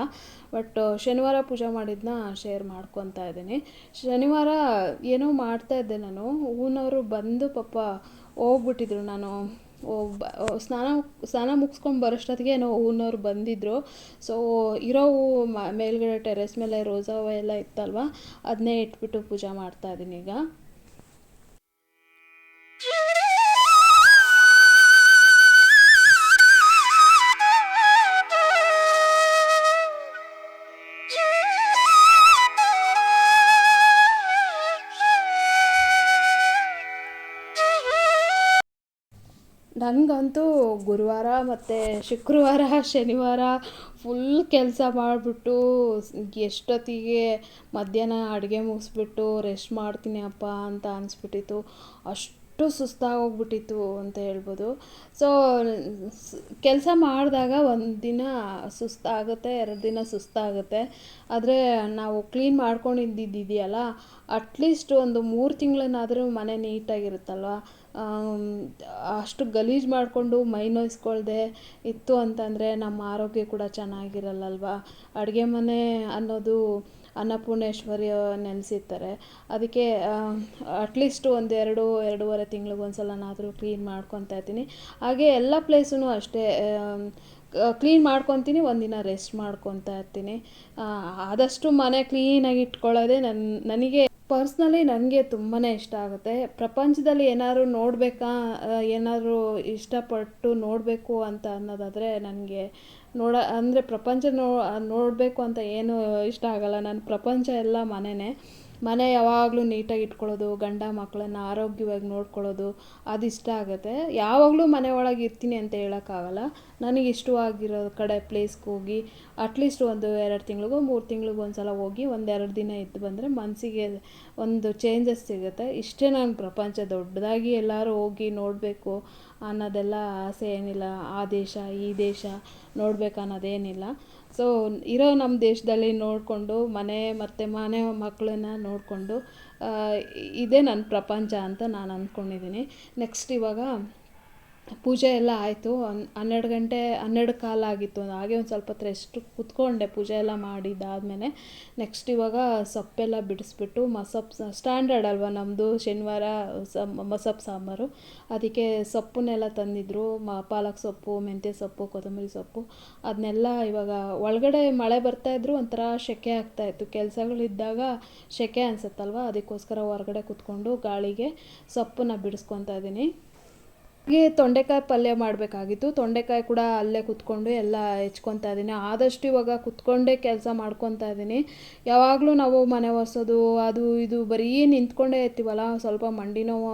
Speaker 1: ಬಟ್ ಶನಿವಾರ ಪೂಜೆ ಮಾಡಿದ್ದನ್ನ ಶೇರ್ ಮಾಡ್ಕೊತಾ ಇದ್ದೀನಿ. ಶನಿವಾರ ಏನೋ ಮಾಡ್ತಾಯಿದ್ದೆ ನಾನು. ಊನವರು ಬಂದು ಪಾಪ ಹೋಗ್ಬಿಟ್ಟಿದ್ರು. ನಾನು ಸ್ನಾನ ಸ್ನಾನ ಮುಗಿಸ್ಕೊಂಡು ಬರೋಷ್ಟೊತ್ತಿಗೆ ಏನೋ ಹೂವಿನವ್ರು ಬಂದಿದ್ದರು ಸೊ ಇರೋ ಹೂವು ಮೇಲ್ಗಡೆ ಟೆರೆಸ್ ಮೇಲೆ ರೋಸಾ ಹೂವು ಎಲ್ಲ ಇತ್ತಲ್ವ? ಅದನ್ನೇ ಇಟ್ಬಿಟ್ಟು ಪೂಜೆ ಮಾಡ್ತಾ ಇದ್ದೀನಿ ಈಗ. ನನಗಂತೂ ಗುರುವಾರ ಮತ್ತು ಶುಕ್ರವಾರ, ಶನಿವಾರ ಫುಲ್ ಕೆಲಸ ಮಾಡಿಬಿಟ್ಟು ಎಷ್ಟೊತ್ತಿಗೆ ಮಧ್ಯಾಹ್ನ ಅಡುಗೆ ಮುಗಿಸ್ಬಿಟ್ಟು ರೆಸ್ಟ್ ಮಾಡ್ತೀನಿ ಅಪ್ಪ ಅಂತ ಅನಿಸ್ಬಿಟ್ಟಿತ್ತು. ಅಷ್ಟು ಸುಸ್ತಾಗೋಗ್ಬಿಟ್ಟಿತ್ತು ಅಂತ ಹೇಳ್ಬೋದು. ಸೊ, ಕೆಲಸ ಮಾಡಿದಾಗ ಒಂದು ದಿನ ಸುಸ್ತಾಗುತ್ತೆ, ಎರಡು ದಿನ ಸುಸ್ತಾಗುತ್ತೆ. ಆದರೆ ನಾವು ಕ್ಲೀನ್ ಮಾಡ್ಕೊಂಡಿದ್ದಿದೆಯಲ್ಲ ಅಟ್ಲೀಸ್ಟ್ ಒಂದು ಮೂರು ತಿಂಗಳನ್ನಾದರೂ ಮನೆ ನೀಟಾಗಿರುತ್ತಲ್ವ ಅಷ್ಟು ಗಲೀಜು ಮಾಡಿಕೊಂಡು ಮೈ ನೋಯಿಸ್ಕೊಳ್ದೆ ಇತ್ತು ಅಂತಂದರೆ ನಮ್ಮ ಆರೋಗ್ಯ ಕೂಡ ಚೆನ್ನಾಗಿರಲ್ಲಲ್ವಾ? ಅಡುಗೆ ಮನೆ ಅನ್ನೋದು ಅನ್ನಪೂರ್ಣೇಶ್ವರಿ ನೆನೆಸಿರ್ತಾರೆ. ಅದಕ್ಕೆ ಅಟ್ಲೀಸ್ಟ್ ಒಂದು ಎರಡು, ಎರಡೂವರೆ ತಿಂಗ್ಳಿಗೆ ಒಂದು ಸಲನಾದರೂ ಕ್ಲೀನ್ ಮಾಡ್ಕೊತಾ ಇರ್ತೀನಿ ಹಾಗೆ ಎಲ್ಲ ಪ್ಲೇಸೂ ಅಷ್ಟೇ ಕ್ಲೀನ್ ಮಾಡ್ಕೊತೀನಿ, ಒಂದಿನ ರೆಸ್ಟ್ ಮಾಡ್ಕೊತಾ ಇರ್ತೀನಿ. ಆದಷ್ಟು ಮನೆ ಕ್ಲೀನಾಗಿ ಇಟ್ಕೊಳ್ಳೋದೇ ನನ್ನ ನನಗೆ ಪರ್ಸ್ನಲಿ ನನಗೆ ತುಂಬಾ ಇಷ್ಟ ಆಗುತ್ತೆ. ಪ್ರಪಂಚದಲ್ಲಿ ಏನಾದ್ರು ನೋಡಬೇಕಾ ಏನಾದರೂ ಇಷ್ಟಪಟ್ಟು ನೋಡಬೇಕು ಅಂತ ಅನ್ನೋದಾದರೆ ನನಗೆ ನೋಡ, ಅಂದರೆ ಪ್ರಪಂಚ ನೋ, ನೋಡಬೇಕು ಅಂತ ಏನು ಇಷ್ಟ ಆಗಲ್ಲ. ನನ್ನ ಪ್ರಪಂಚ ಎಲ್ಲ ಮನೆಯೇ ಮನೆ ಯಾವಾಗಲೂ ನೀಟಾಗಿ ಇಟ್ಕೊಳ್ಳೋದು, ಗಂಡ ಮಕ್ಕಳನ್ನ ಆರೋಗ್ಯವಾಗಿ ನೋಡ್ಕೊಳ್ಳೋದು ಅದು ಇಷ್ಟ ಆಗುತ್ತೆ. ಯಾವಾಗಲೂ ಮನೆ ಒಳಗೆ ಇರ್ತೀನಿ ಅಂತ ಹೇಳೋಕ್ಕಾಗಲ್ಲ. ನನಗೆ ಇಷ್ಟವಾಗಿರೋ ಕಡೆ ಪ್ಲೇಸ್ಗೆ ಹೋಗಿ ಅಟ್ಲೀಸ್ಟ್ ಒಂದು ಎರಡು ತಿಂಗಳಿಗೂ, ಮೂರು ತಿಂಗ್ಳಿಗೆ ಒಂದು ಸಲ ಹೋಗಿ ಒಂದೆರಡು ದಿನ ಇದ್ದು ಬಂದರೆ ಮನಸ್ಸಿಗೆ ಒಂದು ಚೇಂಜಸ್ ಸಿಗುತ್ತೆ. ಇಷ್ಟೇ ನಾನು ಪ್ರಪಂಚ ದೊಡ್ಡದಾಗಿ ಎಲ್ಲರೂ ಹೋಗಿ ನೋಡಬೇಕು ಅನ್ನೋದೆಲ್ಲ ಆಸೆ ಏನಿಲ್ಲ. ಆ ದೇಶ, ಈ ದೇಶ ನೋಡ್ಬೇಕು ಅನ್ನೋದೇನಿಲ್ಲ. ಸೊ ಇರೋ ನಮ್ಮ ದೇಶದಲ್ಲಿ ನೋಡಿಕೊಂಡು, ಮನೆ ಮತ್ತು ಮನೆ ಮಕ್ಕಳನ್ನ ನೋಡಿಕೊಂಡು ಇದೇ ನನ್ನ ಪ್ರಪಂಚ ಅಂತ ನಾನು ಅಂದ್ಕೊಂಡಿದ್ದೀನಿ ನೆಕ್ಸ್ಟ್ ಇವಾಗ ಪೂಜೆ ಎಲ್ಲ ಆಯಿತು. ಹನ್ನೆರಡು ಗಂಟೆ, ಹನ್ನೆರಡು ಕಾಲಾಗಿತ್ತು ಹಾಗೆ ಒಂದು ಸ್ವಲ್ಪ ಹೊತ್ತು ರೆಸ್ಟ್ ಕುತ್ಕೊಂಡೆ ಪೂಜೆ ಎಲ್ಲ ಮಾಡಿದ್ದಾದಮೇಲೆ. ನೆಕ್ಸ್ಟ್ ಇವಾಗ ಸೊಪ್ಪೆಲ್ಲ ಬಿಡಿಸ್ಬಿಟ್ಟು ಮಸೊಪ್ಪು ಸ್ಟ್ಯಾಂಡರ್ಡ್ ಅಲ್ವಾ ನಮ್ಮದು ಶನಿವಾರ ಮಸಪ್ ಸಾಂಬಾರು. ಅದಕ್ಕೆ ಸೊಪ್ಪನ್ನೆಲ್ಲ ತಂದಿದ್ರು. ಮ, ಪಾಲಕ್ ಸೊಪ್ಪು, ಮೆಂತ್ಯ ಸೊಪ್ಪು, ಕೊತ್ತಂಬರಿ ಸೊಪ್ಪು. ಅದನ್ನೆಲ್ಲ ಇವಾಗ ಒಳಗಡೆ ಮಳೆ ಬರ್ತಾಯಿದ್ರು ಒಂಥರ ಸೆಕೆ ಆಗ್ತಾಯಿತ್ತು ಕೆಲಸಗಳಿದ್ದಾಗ ಸೆಕೆ ಅನಿಸುತ್ತಲ್ವ? ಅದಕ್ಕೋಸ್ಕರ ಹೊರಗಡೆ ಕುತ್ಕೊಂಡು ಗಾಳಿಗೆ ಸೊಪ್ಪನ್ನ ಬಿಡಿಸ್ಕೊತಾ ಇದ್ದೀನಿ. ಹಾಗೆ ತೊಂಡೆಕಾಯಿ ಪಲ್ಯ ಮಾಡಬೇಕಾಗಿತ್ತು. ತೊಂಡೆಕಾಯಿ ಕೂಡ ಅಲ್ಲೇ ಕುತ್ಕೊಂಡು ಎಲ್ಲ ಹೆಚ್ಕೊತಾ ಇದ್ದೀನಿ. ಆದಷ್ಟು ಇವಾಗ ಕುತ್ಕೊಂಡೇ ಕೆಲಸ ಮಾಡ್ಕೊತಾ ಇದ್ದೀನಿ. ಯಾವಾಗಲೂ ನಾವು ಮನೆ ಒರೆಸೋದು, ಅದು ಇದು ಬರೀ ನಿಂತ್ಕೊಂಡೇ ಇರ್ತೀವಲ್ಲ ಸ್ವಲ್ಪ ಮಂಡಿ ನೋವು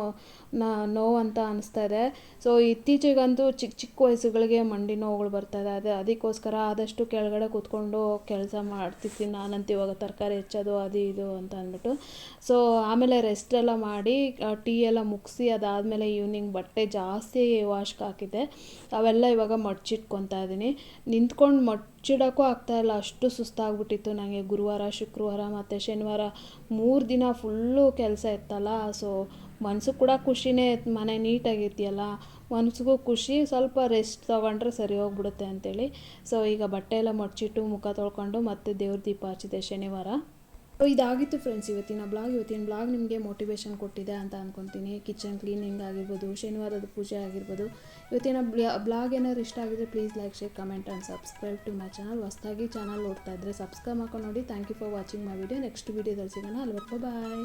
Speaker 1: ನೋವು ಅಂತ ಅನಿಸ್ತಾ ಇದೆ. ಸೊ ಇತ್ತೀಚೆಗಂತೂ ಚಿಕ್ಕ ಚಿಕ್ಕ ವಯಸ್ಸುಗಳಿಗೆ ಮಂಡಿ ನೋವುಗಳು ಬರ್ತಾ ಇದೆ. ಅದೇ, ಅದಕ್ಕೋಸ್ಕರ ಆದಷ್ಟು ಕೆಳಗಡೆ ಕೂತ್ಕೊಂಡು ಕೆಲಸ ಮಾಡ್ತಿರ್ತೀನಿ ನಾನಂತೂ ಇವಾಗ ತರಕಾರಿ ಹೆಚ್ಚೋದು, ಅದು ಇದು ಅಂತ ಅಂದ್ಬಿಟ್ಟು. ಸೊ ಆಮೇಲೆ ರೆಸ್ಟ್ ಎಲ್ಲ ಮಾಡಿ ಟೀ ಎಲ್ಲ ಮುಗಿಸಿ, ಅದಾದಮೇಲೆ ಈವ್ನಿಂಗ್ ಬಟ್ಟೆ ಜಾಸ್ತಿ ವಾಶ್ಗೆ ಹಾಕಿದ್ದೆ. ಅವೆಲ್ಲ ಇವಾಗ ಮಡ್ಚಿಟ್ಕೊತಾ ಇದ್ದೀನಿ. ನಿಂತ್ಕೊಂಡು ಮಡ್ಚಿಡೋಕ್ಕೂ ಆಗ್ತಾಯಿಲ್ಲ ಅಷ್ಟು ಸುಸ್ತಾಗ್ಬಿಟ್ಟಿತ್ತು ನನಗೆ ಗುರುವಾರ, ಶುಕ್ರವಾರ ಮತ್ತು ಶನಿವಾರ ಮೂರು ದಿನ ಫುಲ್ಲು ಕೆಲಸ ಇತ್ತಲ್ಲ. ಸೊ ಮನಸ್ಸು ಕೂಡ ಖುಷಿನೇ ಮನೆ ನೀಟಾಗಿರ್ತೀಯಲ್ಲ ಮನಸ್ಸಿಗೂ ಖುಷಿ, ಸ್ವಲ್ಪ ರೆಸ್ಟ್ ತೊಗೊಂಡ್ರೆ ಸರಿ ಹೋಗ್ಬಿಡುತ್ತೆ ಅಂತೇಳಿ. ಸೊ ಈಗ ಬಟ್ಟೆ ಎಲ್ಲ ಮಡ್ಚಿಟ್ಟು ಮುಖ ತೊಳ್ಕೊಂಡು ಮತ್ತೆ ದೇವ್ರ ದೀಪ ಹಚ್ಚಿದೆ ಶನಿವಾರ. ಸೊ ಇದಾಗಿತ್ತು ಫ್ರೆಂಡ್ಸ್ ಇವತ್ತಿನ ಬ್ಲಾಗ್ ಇವತ್ತಿನ ಬ್ಲಾಗ್ ನಿಮಗೆ ಮೋಟಿವೇಶನ್ ಕೊಟ್ಟಿದೆ ಅಂತ ಅಂದ್ಕೊತೀನಿ ಕಿಚನ್ ಕ್ಲೀನಿಂಗ್ ಆಗಿರ್ಬೋದು, ಶನಿವಾರದ ಪೂಜೆ ಆಗಿರ್ಬೋದು. ಇವತ್ತಿನ ಬ್ಲಾಗ್ ಏನಾದ್ರು ಇಷ್ಟ ಆಗಿದ್ರೆ please like share comment and subscribe to my channel ಹೊಸ್ದಾಗಿ ಚಾನಲ್ ನೋಡ್ತಾ ಇದ್ರೆ ಸಬ್ಸ್ಕ್ರೈಬ್ ಮಾಡ್ಕೊಂಡು ನೋಡಿ. Thank you for watching my video next ವೀಡಿಯೋದಲ್ಲಿ ಸಿಗೋಣ. ಅಲ್ವಪ್ಪ ಬಾಯ್